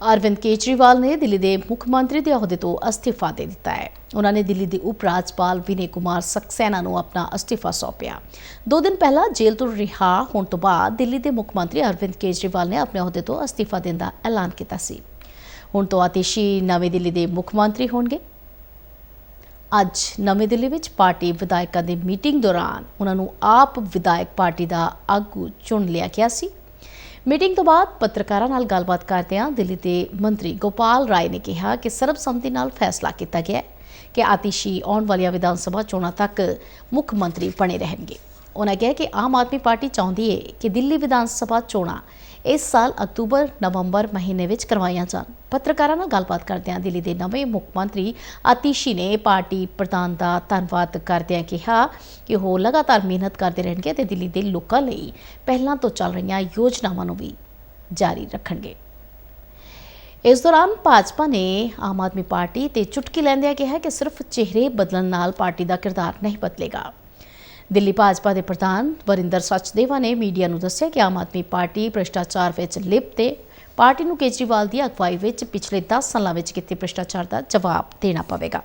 ਅਰਵਿੰਦ ਕੇਜਰੀਵਾਲ ਨੇ ਦਿੱਲੀ ਦੇ ਮੁੱਖ ਮੰਤਰੀ ਦੇ ਅਹੁਦੇ ਤੋਂ ਅਸਤੀਫਾ ਦੇ ਦਿੱਤਾ ਹੈ। ਉਹਨਾਂ ਨੇ ਦਿੱਲੀ ਦੇ ਉਪ ਰਾਜਪਾਲ ਵਿਨੇ ਕੁਮਾਰ ਸਕਸੈਨਾ ਨੂੰ ਆਪਣਾ ਅਸਤੀਫਾ ਸੌਂਪਿਆ। ਦੋ ਦਿਨ ਪਹਿਲਾਂ ਜੇਲ੍ਹ ਤੋਂ ਰਿਹਾ ਹੋਣ ਤੋਂ ਬਾਅਦ ਦਿੱਲੀ ਦੇ ਮੁੱਖ ਮੰਤਰੀ ਅਰਵਿੰਦ ਕੇਜਰੀਵਾਲ ਨੇ ਆਪਣੇ ਅਹੁਦੇ ਤੋਂ ਅਸਤੀਫਾ ਦੇਣ ਦਾ ਐਲਾਨ ਕੀਤਾ ਸੀ। ਹੁਣ ਤੋਂ ਆਤਿਸ਼ੀ ਨਵੀਂ ਦਿੱਲੀ ਦੇ ਮੁੱਖ ਮੰਤਰੀ ਹੋਣਗੇ। ਅੱਜ ਨਵੀਂ ਦਿੱਲੀ ਵਿੱਚ ਪਾਰਟੀ ਵਿਧਾਇਕਾਂ ਦੀ ਮੀਟਿੰਗ ਦੌਰਾਨ ਉਹਨਾਂ ਨੂੰ ਆਪ ਵਿਧਾਇਕ ਪਾਰਟੀ ਦਾ ਆਗੂ ਚੁਣ ਲਿਆ ਗਿਆ ਸੀ। ਮੀਟਿੰਗ ਤੋਂ ਬਾਅਦ ਪੱਤਰਕਾਰਾਂ ਨਾਲ ਗੱਲਬਾਤ ਕਰਦਿਆਂ ਦਿੱਲੀ ਦੇ ਮੰਤਰੀ ਗੋਪਾਲ ਰਾਏ ਨੇ ਕਿਹਾ ਕਿ ਸਰਬਸੰਮਤੀ ਨਾਲ ਫੈਸਲਾ ਕੀਤਾ ਗਿਆ ਹੈ ਕਿ ਆਤਿਸ਼ੀ ਆਉਣ ਵਾਲੀਆਂ ਵਿਧਾਨ ਸਭਾ ਚੋਣਾਂ ਤੱਕ ਮੁੱਖ ਮੰਤਰੀ ਬਣੇ ਰਹਿਣਗੇ। ਉਹਨਾਂ ਕਿਹਾ ਕਿ ਆਮ ਆਦਮੀ ਪਾਰਟੀ ਚਾਹੁੰਦੀ ਹੈ ਕਿ ਦਿੱਲੀ ਵਿਧਾਨ ਸਭਾ ਚੋਣਾਂ ਇਸ ਸਾਲ ਅਕਤੂਬਰ, ਨਵੰਬਰ ਮਹੀਨੇ ਵਿੱਚ ਕਰਵਾਈਆਂ ਜਾਣ। ਪੱਤਰਕਾਰਾਂ ਨਾਲ ਗੱਲਬਾਤ ਕਰਦਿਆਂ ਦਿੱਲੀ ਦੇ ਨਵੇਂ ਮੁੱਖ ਮੰਤਰੀ ਆਤਿਸ਼ੀ ਨੇ ਪਾਰਟੀ ਪ੍ਰਧਾਨ ਦਾ ਧੰਨਵਾਦ ਕਰਦਿਆਂ ਕਿਹਾ ਕਿ ਉਹ ਲਗਾਤਾਰ ਮਿਹਨਤ ਕਰਦੇ ਰਹਿਣਗੇ ਤੇ ਦਿੱਲੀ ਦੇ ਲੋਕਾਂ ਲਈ ਪਹਿਲਾਂ ਤੋਂ ਚੱਲ ਰਹੀਆਂ ਯੋਜਨਾਵਾਂ ਨੂੰ ਵੀ ਜਾਰੀ ਰੱਖਣਗੇ। ਇਸ ਦੌਰਾਨ ਭਾਜਪਾ ਨੇ ਆਮ ਆਦਮੀ ਪਾਰਟੀ ਤੇ ਚੁਟਕੀ ਲੈਂਦਿਆਂ ਕਿਹਾ ਕਿ ਸਿਰਫ ਚਿਹਰੇ ਬਦਲਣ ਨਾਲ ਪਾਰਟੀ ਦਾ ਕਿਰਦਾਰ ਨਹੀਂ ਬਦਲੇਗਾ। ਦਿੱਲੀ ਭਾਜਪਾ ਦੇ ਪ੍ਰਧਾਨ ਵਰਿੰਦਰ ਸੱਚਦੇਵਾ ਨੇ ਮੀਡੀਆ ਨੂੰ ਦੱਸਿਆ ਕਿ ਆਮ ਆਦਮੀ ਪਾਰਟੀ ਭ੍ਰਿਸ਼ਟਾਚਾਰ ਵਿੱਚ ਲਿਪਤ 'ਤੇ ਪਾਰਟੀ ਨੂੰ ਕੇਜਰੀਵਾਲ ਦੀ ਅਗਵਾਈ ਵਿੱਚ ਪਿਛਲੇ 10 ਸਾਲਾਂ ਵਿੱਚ ਕੀਤੇ ਭ੍ਰਿਸ਼ਟਾਚਾਰ ਦਾ ਜਵਾਬ ਦੇਣਾ ਪਵੇਗਾ।